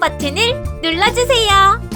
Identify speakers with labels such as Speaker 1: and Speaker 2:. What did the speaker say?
Speaker 1: 버튼을 눌러주세요.